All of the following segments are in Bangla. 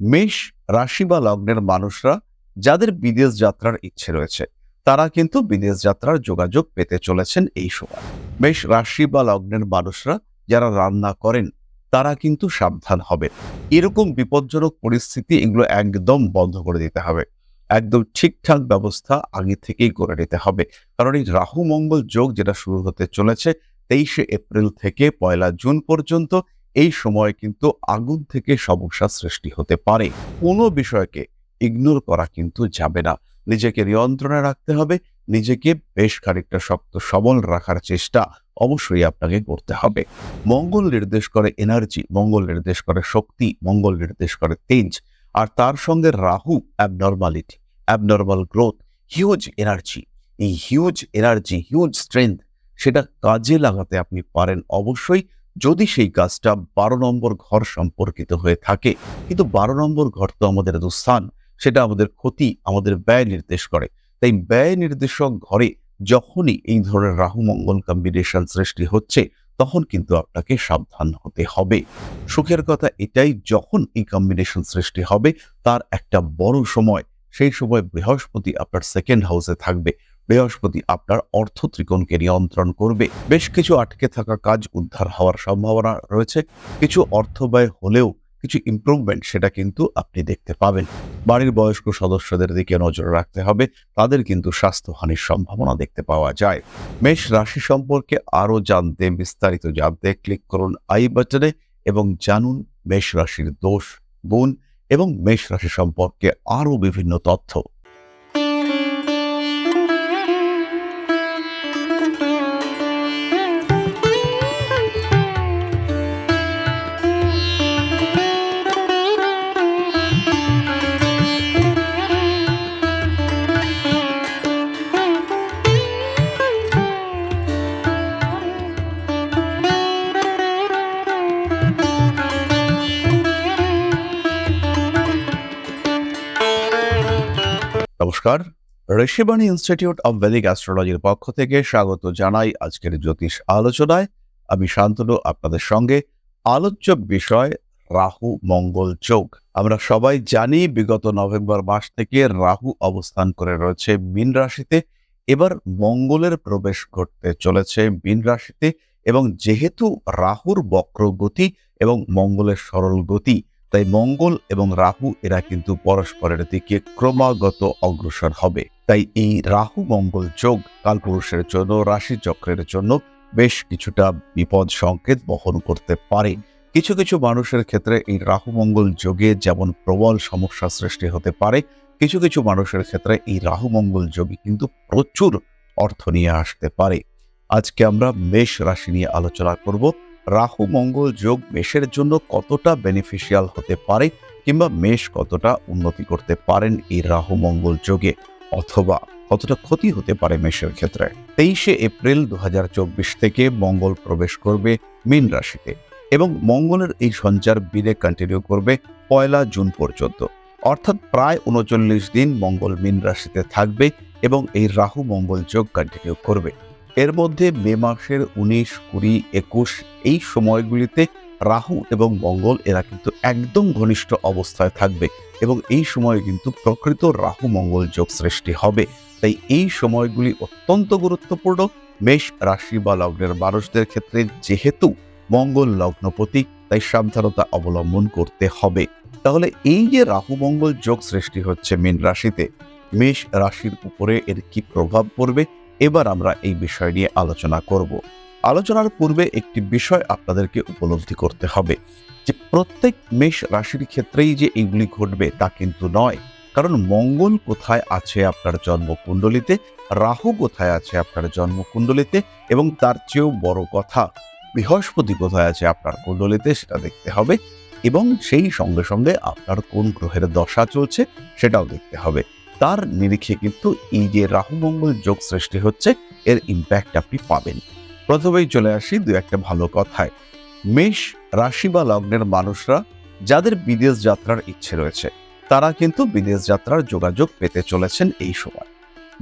মেষ রাশি বা লগ্নের মানুষরা যাদের বিদেশ যাত্রার ইচ্ছে রয়েছে, তারা কিন্তু বিদেশ যাত্রার যোগাযোগ পেতে চলেছেন এই সময়। মেষ রাশি বা লগ্নের মানুষরা যারা রান্না করেন, তারা কিন্তু সাবধান হবেন। এরকম বিপজ্জনক পরিস্থিতি এগুলো একদম বন্ধ করে দিতে হবে। একদম ঠিকঠাক ব্যবস্থা আগে থেকেই করে নিতে হবে। কারণ এই রাহু মঙ্গল যোগ যেটা শুরু হতে চলেছে, তেইশে এপ্রিল থেকে পয়লা জুন পর্যন্ত এই সময় কিন্তু আগুন থেকে সমস্যা সৃষ্টি হতে পারে। কোনো বিষয়কে ইগনোর করা কিন্তু যাবে না। নিজেকে নিয়ন্ত্রণে রাখতে হবে, নিজেকে বেশ খানিকটা শক্ত সবল রাখার চেষ্টা অবশ্যই আপনাকে করতে হবে। মঙ্গল নির্দেশ করে এনার্জি মঙ্গল নির্দেশ করে শক্তি, মঙ্গল নির্দেশ করে তেজ আর তার সঙ্গে Rahu abnormality abnormal growth huge energy এই হিউজ এনার্জি হিউজ স্ট্রেংথ সেটা কাজে লাগাতে আপনি পারেন অবশ্যই। যদি সেই কাজটা বারো নম্বর ঘর সম্পর্কিত হয়ে থাকে, কিন্তু বারো নম্বর ঘর তো আমাদের দুস্থান সেটা আমাদের ক্ষতি, আমাদের ব্যয় নির্দেশ করে। তাই ব্যয় নির্দেশক ঘরে যখনই এই ধরনের রাহু মঙ্গল কম্বিনেশন সৃষ্টি হচ্ছে, তখন কিন্তু আপনাকে সাবধান হতে হবে। সুখের কথা এটাই, যখন এই কম্বিনেশন সৃষ্টি হবে, তার একটা বড় সময়, সেই সময় বৃহস্পতি আপনার সেকেন্ড হাউসে থাকবে। বৃহস্পতি আপনার অর্থ ত্রিকোণকে নিয়ন্ত্রণ করবে। বেশ কিছু আটকে থাকা কাজ উদ্ধার হওয়ার সম্ভাবনা রয়েছে। কিছু অর্থ ব্যয় হলেও কিছু ইমপ্রুভমেন্ট সেটা কিন্তু আপনি দেখতে পাবেন। বাড়ির বয়স্ক সদস্যদের দিকে নজর রাখতে হবে। তাদের কিন্তু স্বাস্থ্যহানির সম্ভাবনা দেখতে পাওয়া যায়। মেষ রাশি সম্পর্কে আরও জানতে, বিস্তারিত জানতে ক্লিক করুন আই বাটনে এবং জানুন মেষ রাশির দোষ, গুণ এবং মেষ রাশি সম্পর্কে আরও বিভিন্ন তথ্য। নমস্কার। ঋষিবাণী ইনস্টিটিউট অব ভেদিক অ্যাস্ট্রোলজির পক্ষ থেকে স্বাগত জানাই আজকের জ্যোতিষ আলোচনায়। আমি শান্তনু, আপনাদের সঙ্গে আলোচ্য বিষয় রাহু মঙ্গল যোগ। আমরা সবাই জানি বিগত নভেম্বর মাস থেকে রাহু অবস্থান করে রয়েছে মীন রাশিতে। এবার মঙ্গলের প্রবেশ ঘটতে চলেছে মীন রাশিতে এবং যেহেতু রাহুর বক্র গতি এবং মঙ্গলের সরল গতি তাই মঙ্গল এবং রাহু এরা কিন্তু পরস্পরের দিকে ক্রমাগত অগ্রসর হবে। তাই এই রাহু মঙ্গল যোগ কালপুরুষের জন্য, রাশি চক্রের জন্য বেশ কিছুটা বিপদ সংকেত বহন করতে পারে। কিছু কিছু মানুষের ক্ষেত্রে এই রাহু মঙ্গল যোগে যেমন প্রবল সমস্যা সৃষ্টি হতে পারে, কিছু কিছু মানুষের ক্ষেত্রে এই রাহু মঙ্গল যোগে কিন্তু প্রচুর অর্থ নিয়ে আসতে পারে। আজকে আমরা মেষ রাশি নিয়ে আলোচনা করব। রাহু মঙ্গল যোগ মেষের জন্য কতটা বেনিফিশিয়াল হতে পারে কিংবা মেষ কতটা উন্নতি করতে পারেন এই রাহু মঙ্গল যোগে? অথবা কতটা ক্ষতি হতে পারে মেষের ক্ষেত্রে? তেইশে এপ্রিল দুহাজার চব্বিশ থেকে মঙ্গল প্রবেশ করবে মীন রাশিতে এবং মঙ্গলের এই সঞ্চার বিলে কন্টিনিউ করবে পয়লা জুন পর্যন্ত। অর্থাৎ প্রায় উনচল্লিশ দিন মঙ্গল মীন রাশিতে থাকবে এবং এই রাহু মঙ্গল যোগ কন্টিনিউ করবে। এর মধ্যে মে মাসের উনিশ, কুড়ি, একুশ এই সময়গুলিতে রাহু এবং মঙ্গল এরা কিন্তু একদম ঘনিষ্ঠ অবস্থায় থাকবে এবং এই সময়ে কিন্তু প্রকৃত রাহু মঙ্গল যোগ সৃষ্টি হবে। তাই এই সময়গুলি অত্যন্ত গুরুত্বপূর্ণ। মেষ রাশি বা লগ্নের মানুষদের ক্ষেত্রে যেহেতু মঙ্গল লগ্নপতি তাই সাবধানতা অবলম্বন করতে হবে। তাহলে এই যে রাহু মঙ্গল যোগ সৃষ্টি হচ্ছে মীন রাশিতে, মেষ রাশির উপরে এর কি প্রভাব পড়বে? এবার আমরা এই বিষয় নিয়ে আলোচনা করব। আলোচনার পূর্বে একটি বিষয় আপনাদেরকে উপলব্ধি করতে হবে যে প্রত্যেক মেষ রাশির ক্ষেত্রেই যে এইগুলি ঘটবে তা কিন্তু নয়। কারণ মঙ্গল কোথায় আছে আপনার জন্মকুণ্ডলিতে, রাহু কোথায় আছে আপনার জন্মকুণ্ডলিতে এবং তার চেয়েও বড় কথা বৃহস্পতি কোথায় আছে আপনার কুণ্ডলিতে সেটা দেখতে হবে এবং সেই সঙ্গে সঙ্গে আপনার কোন গ্রহের দশা চলছে সেটাও দেখতে হবে। তার নিরিখে কিন্তু এই যে রাহু মঙ্গল যোগ সৃষ্টি হচ্ছে, এর ইম্প্যাক্ট আপনি পাবেন। প্রথমেই চলে আসি দু একটা ভালো কথায়। মেষ রাশি বা লগ্নের মানুষরা যাদের বিদেশ যাত্রার ইচ্ছে রয়েছে, তারা কিন্তু বিদেশ যাত্রার যোগাযোগ পেতে চলেছেন এই সময়।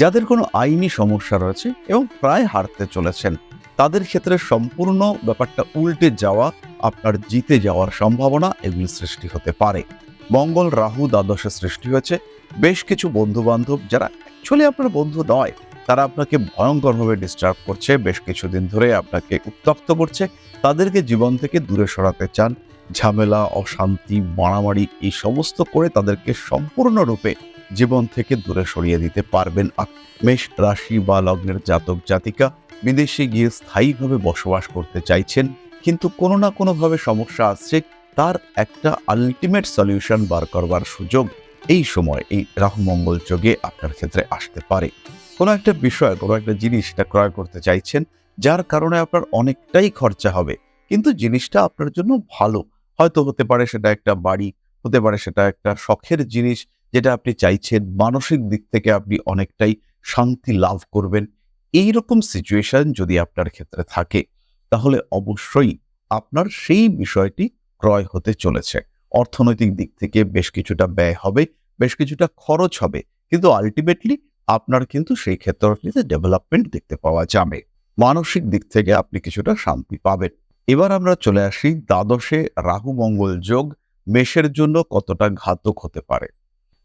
যাদের কোনো আইনি সমস্যা রয়েছে এবং প্রায় হারতে চলেছেন, তাদের ক্ষেত্রে সম্পূর্ণ ব্যাপারটা উল্টে যাওয়া, আপনার জিতে যাওয়ার সম্ভাবনা এগুলি সৃষ্টি হতে পারে। মঙ্গল রাহু দ্বাদশে সৃষ্টি হয়েছে। বেশ কিছু বন্ধু বান্ধব যারা অ্যাকচুয়ালি আপনার বন্ধু নয়, তারা আপনাকে ভয়ঙ্করভাবে ডিস্টার্ব করছে। বেশ কিছুদিন ধরে আপনাকে উত্তপ্ত করছে। তাদেরকে জীবন থেকে দূরে সরাতে চান। ঝামেলা, অশান্তি, মারামারি, এই সমস্ত করে তাদেরকে সম্পূর্ণরূপে জীবন থেকে দূরে সরিয়ে দিতে পারবেন। মেষ রাশি বা লগ্নের জাতক, জাতিকা বিদেশে গিয়ে স্থায়ীভাবে বসবাস করতে চাইছেন। কিন্তু কোনো না কোনোভাবে সমস্যা আসছে। তার একটা আলটিমেট সলিউশন বার করবার সুযোগ এই সময় এই রাহু মঙ্গল যোগে আপনার ক্ষেত্রে আসতে পারে। কোনো একটা বিষয়, কোনো একটা জিনিস এটা ক্রয় করতে চাইছেন, যার কারণে আপনার অনেকটাই খরচা হবে। কিন্তু জিনিসটা আপনার জন্য ভালো। হয়তো হতে পারে সেটা একটা বাড়ি, হতে পারে সেটা একটা শখের জিনিস যেটা আপনি চাইছেন, মানসিক দিক থেকে আপনি অনেকটাই শান্তি লাভ করবেন। এই রকম সিচুয়েশন যদি আপনার ক্ষেত্রে থাকে, তাহলে অবশ্যই আপনার সেই বিষয়টি ক্রয় হতে চলেছে। অর্থনৈতিক দিক থেকে বেশ কিছুটা ব্যয় হবে, বেশ কিছুটা খরচ হবে। কিন্তু আলটিমেটলি আপনার কিন্তু সেই ক্ষেত্রটিতে ডেভেলপমেন্ট দেখতে পাওয়া যাবে। মানসিক দিক থেকে আপনি কিছুটা শান্তি পাবেন। এবার আমরা চলে আসি দ্বাদশে রাহু মঙ্গল যোগ মেষের জন্য কতটা ঘাতক হতে পারে।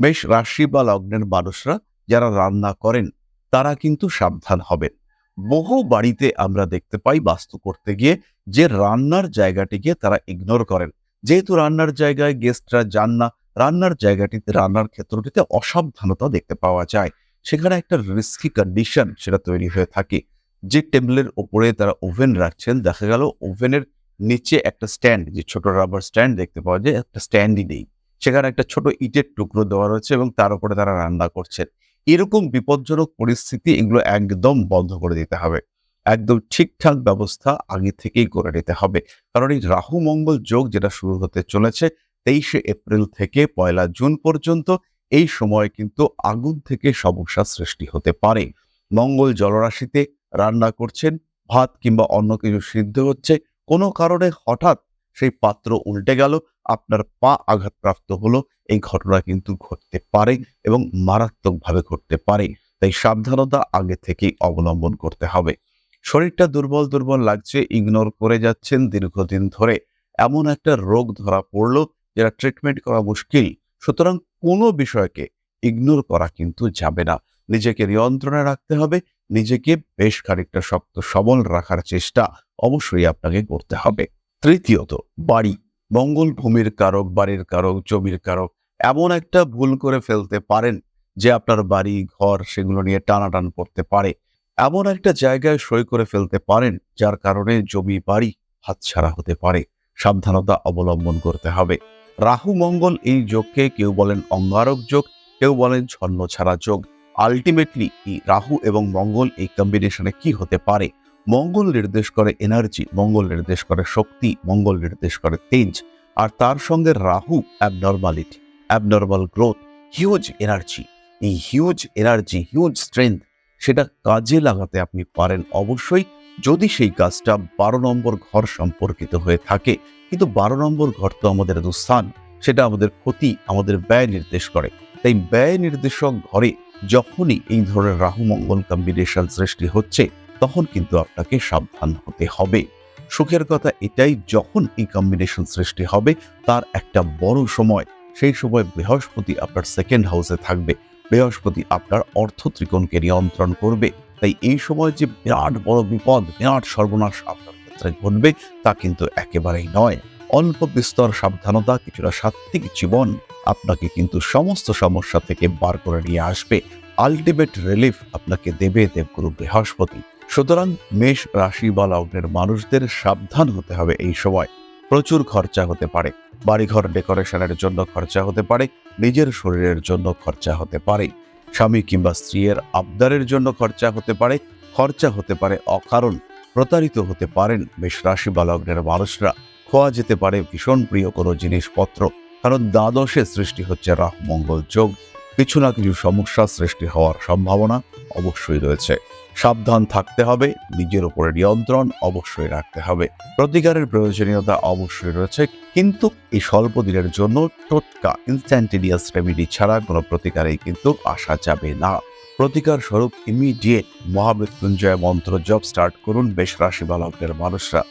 মেষ রাশি বা লগ্নের মানুষরা যারা রান্না করেন, তারা কিন্তু সাবধান হবেন। বহু বাড়িতে আমরা দেখতে পাই বাস্তু করতে গিয়ে যে রান্নার জায়গাটিকে তারা ইগনোর করেন। যেহেতু রান্নার জায়গায় গেস্টরা যান না, রান্নার জায়গাটিতে, রান্নার ক্ষেত্রটিতে অসাবধানতা দেখতে পাওয়া যায়। সেখানে একটা রিস্কি কন্ডিশন সেটা তৈরি হয়ে থাকে যে টেবিলের ওপরে তারা ওভেন রাখছেন। দেখা গেল ওভেনের নিচে একটা স্ট্যান্ড, যে ছোট রাবার স্ট্যান্ড দেখতে পাওয়া যায়, একটা স্ট্যান্ডই নেই। সেখানে একটা ছোট ইটের টুকরো দেওয়া রয়েছে এবং তার উপরে তারা রান্না করছেন। এরকম বিপজ্জনক পরিস্থিতি এগুলো একদম বন্ধ করে দিতে হবে। একদম ঠিকঠাক ব্যবস্থা আগে থেকেই করে নিতে হবে। কারণ এই রাহু মঙ্গল যোগ যেটা শুরু হতে চলেছে তেইশে এপ্রিল থেকে পয়লা জুন পর্যন্ত এই সময় কিন্তু আগুন থেকে সমস্যা সৃষ্টি হতে পারে। মঙ্গল জলরাশিতে রান্না করছেন, ভাত কিংবা অন্য কিছু সিদ্ধ হচ্ছে। কোনো কারণে হঠাৎ সেই পাত্র উল্টে গেল, আপনার পা আঘাতপ্রাপ্ত হলো, এই ঘটনা কিন্তু ঘটতে পারে এবং মারাত্মকভাবে ঘটতে পারে। তাই সাবধানতা আগে থেকেই অবলম্বন করতে হবে। শরীরটা দুর্বল দুর্বল লাগছে ইগনোর করে যাচ্ছেন দীর্ঘদিন ধরে। এমন একটা রোগ ধরা পড়ল যেটা ট্রিটমেন্ট করা মুশকিল। সুতরাং কোনো বিষয়কে ইগনোর করা কিন্তু যাবে না। নিজেকে নিয়ন্ত্রণে রাখতে হবে, নিজেকে বেশ খানিকটা শক্ত সবল রাখার চেষ্টা অবশ্যই আপনাকে করতে হবে। তৃতীয়ত, বাড়ি। মঙ্গল ভূমির কারক, বাড়ির কারক, জমির কারক এমন একটা ভুল করে ফেলতে পারেন যে আপনার বাড়ি, ঘর সেগুলো নিয়ে টানাটান করতে পারে। এমন একটা জায়গায় সই করে ফেলতে পারেন যার কারণে জমি, বাড়ি হাতছাড়া হতে পারে। সাবধানতা অবলম্বন করতে হবে। রাহু, মঙ্গল এই যোগকে কেউ বলেন অঙ্গারক যোগ, কেউ বলেন ছন্ন ছাড়া যোগ। আলটিমেটলি রাহু এবং মঙ্গল এই কম্বিনেশনে কি হতে পারে? মঙ্গল নির্দেশ করে এনার্জি মঙ্গল নির্দেশ করে শক্তি, মঙ্গল নির্দেশ করে তেজ আর তার সঙ্গে Rahu abnormality abnormal growth huge energy এই হিউজ এনার্জি হিউজ স্ট্রেংথ সেটা কাজে লাগাতে আপনি পারেন অবশ্যই যদি সেই কাজটা বারো নম্বর ঘর সম্পর্কিত হয়ে থাকে। কিন্তু বারো নম্বর ঘর তো আমাদের স্থান সেটা আমাদের ক্ষতি, আমাদের ব্যয় নির্দেশ করে। তাই ব্যয় নির্দেশক ঘরে যখনই এই ধরনের রাহু মঙ্গল কম্বিনেশন সৃষ্টি হচ্ছে তখন কিন্তু আপনাকে সাবধান হতে হবে। সুখের কথা এটাই, যখন এই কম্বিনেশন সৃষ্টি হবে, তার একটা বড় সময়, সেই সময় বৃহস্পতি আপনার সেকেন্ড হাউসে থাকবে। বৃহস্পতি আপনার অর্থ ত্রিকোণকে নিয়ন্ত্রণ করবে। তাই এই সময় যে বিরাট বড় বিপদ, বিরাট সর্বনাশ আপনার ক্ষেত্রে ঘটবে, তা কিন্তু একেবারেই নয়। অল্প বিস্তর সাবধানতা, কিছুটা সাত্ত্বিক জীবন আপনাকে কিন্তু সমস্ত সমস্যা থেকে বার করে নিয়ে আসবে। আলটিমেট রিলিফ আপনাকে দেবে দেবগুরু বৃহস্পতি। সুতরাং মেষ রাশি বা লগ্নের মানুষদের সাবধান হতে হবে এই সময়। প্রচুর খরচা হতে পারে। বাড়িঘর ডেকোরেশনের জন্য খরচা হতে পারে, নিজের শরীরের জন্য খরচা হতে পারে। স্বামী কিংবা স্ত্রীর আবদারের জন্য খরচা হতে পারে, খরচা হতে পারে অকারণ প্রতারিত হতে পারেন মেষ রাশি বা লগ্নের মানুষরা। খোয়া যেতে পারে ভীষণ প্রিয় কোনো জিনিসপত্র, কারণ দ্বাদশে সৃষ্টি হচ্ছে রাহু, মঙ্গল, যোগ। কিছু না কিছু সমস্যা সৃষ্টি হওয়ার সম্ভাবনা অবশ্যই রয়েছে। সাবধান থাকতে হবে, নিজের উপরে নিয়ন্ত্রণ অবশ্যই রাখতে হবে। প্রতিকারের প্রয়োজনীয়তা অবশ্যই রয়েছে, কিন্তু এই স্বল্প দিনের জন্য টোটকা ইনস্ট্যান্টেনিয়াস রেমেডি ছাড়া কোনো প্রতিকারেই কিন্তু আসা যাবে না। প্রতিকার স্বরূপ ইমিডিয়েট মহামৃত্যুঞ্জয় মন্ত্র জব স্টার্ট করুন বেশ রাশি বালকদের মানুষরা।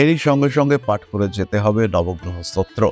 এরই সঙ্গে সঙ্গে পাঠ করে যেতে হবে নবগ্রহ স্তোত্র।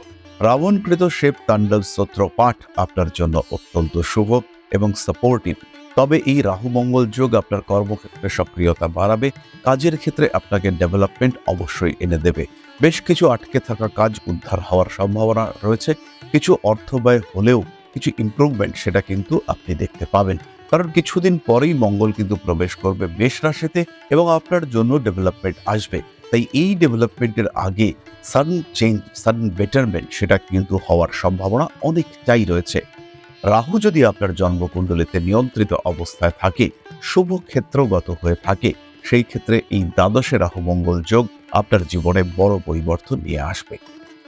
রাবণকৃত শিব তাণ্ডব স্তোত্র পাঠ আপনার জন্য অত্যন্ত শুভ এবং সাপোর্টিভ তবে এই রাহু মঙ্গল যোগ আপনার কর্মক্ষেত্রে সক্রিয়তা বাড়াবে, কাজের ক্ষেত্রে আপনাকে ডেভেলপমেন্ট অবশ্যই এনে দেবে। বেশ কিছু আটকে থাকা কাজ উদ্ধার হওয়ার সম্ভাবনা রয়েছে, কিছু অর্থ ব্যয় হলেও কিছু ইমপ্রুভমেন্ট সেটা কিন্তু আপনি দেখতে পাবেন। কারণ কিছুদিন পরেই মঙ্গল কিন্তু প্রবেশ করবে মেষ রাশিতে এবং আপনার জন্য ডেভেলপমেন্ট আসবে। তাই এই ডেভেলপমেন্টের আগে সাডেন চেঞ্জ সাডেন বেটারমেন্ট সেটা কিন্তু হওয়ার সম্ভাবনা অনেকটাই রয়েছে। রাহু যদি আপনার জন্মকুণ্ডলিতে নিয়ন্ত্রিত অবস্থায় থাকে, শুভ ক্ষেত্রগত হয়ে থাকে, সেই ক্ষেত্রে এই দ্বাদশে রাহু মঙ্গল যোগ আপনার জীবনে বড় পরিবর্তন নিয়ে আসবে।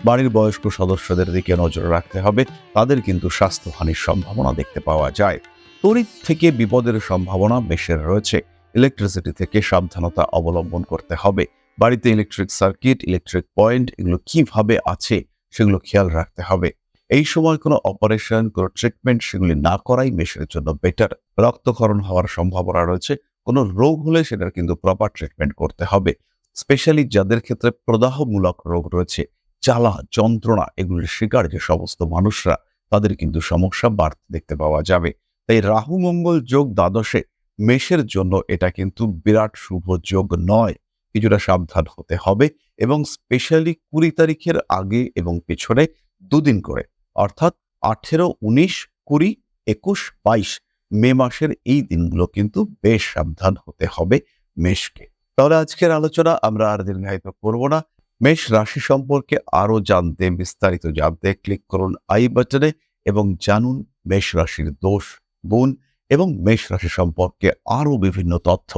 বাড়ির বয়স্ক সদস্যদের দিকে নজর রাখতে হবে, তাদের কিন্তু স্বাস্থ্যহানির সম্ভাবনা দেখতে পাওয়া যায়। তড়িৎ থেকে বিপদের সম্ভাবনা মেশের রয়েছে ইলেকট্রিসিটি থেকে সাবধানতা অবলম্বন করতে হবে বাড়িতে ইলেকট্রিক সার্কিট ইলেকট্রিক পয়েন্ট এগুলো কীভাবে আছে সেগুলো খেয়াল রাখতে হবে। এই সময় কোনো অপারেশন কোনো ট্রিটমেন্ট সেগুলি না করাই মেশের জন্য বেটার রক্তক্ষরণ হওয়ার সম্ভাবনা রয়েছে। কোনো রোগ হলে সেটার কিন্তু প্রপার ট্রিটমেন্ট করতে হবে। স্পেশালি যাদের ক্ষেত্রে প্রদাহমূলক রোগ রয়েছে, জ্বালা, যন্ত্রণা এগুলির শিকার যে সমস্ত মানুষরা, তাদের কিন্তু সমস্যা বাড়তে দেখতে পাওয়া যাবে। তাই রাহু, মঙ্গল যোগ, দ্বাদশে মেষের জন্য এটা কিন্তু বিরাট শুভ যোগ নয়। কিছুটা সাবধান হতে হবে এবং স্পেশালি কুড়ি তারিখের আগে এবং পেছনে দুদিন করে, অর্থাৎ আঠেরো, উনিশ, কুড়ি, একুশ, বাইশ মে মাসের এই দিনগুলো কিন্তু বেশ সাবধান হতে হবে মেষকে। তাহলে আজকের আলোচনা আমরা আর দীর্ঘায়িত করব না। মেষ রাশি সম্পর্কে আরও জানতে, বিস্তারিত জানতে ক্লিক করুন আই বাটনে এবং জানুন মেষ রাশির দোষ, গুণ এবং মেষ রাশি সম্পর্কে আরও বিভিন্ন তথ্য।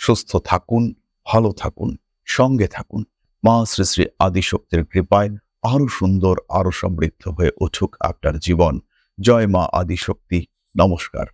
সুস্থ থাকুন ভালো থাকুন, সঙ্গে থাকুন। মা শ্রী শ্রী আদিশক্তির কৃপায় আরও সুন্দর, আরও সমৃদ্ধ হয়ে উঠুক আপনার জীবন। জয় মা আদিশক্তি। নমস্কার।